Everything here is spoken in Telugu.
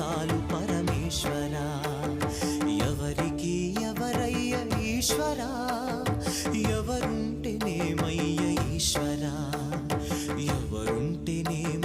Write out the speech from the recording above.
చాలు పరమేశ్వర. ఎవరికి ఎవరయ్య ఈశ్వర? ఎవరుంటేనేమయ్య ఈశ్వర? ఎవరుంటేనేమ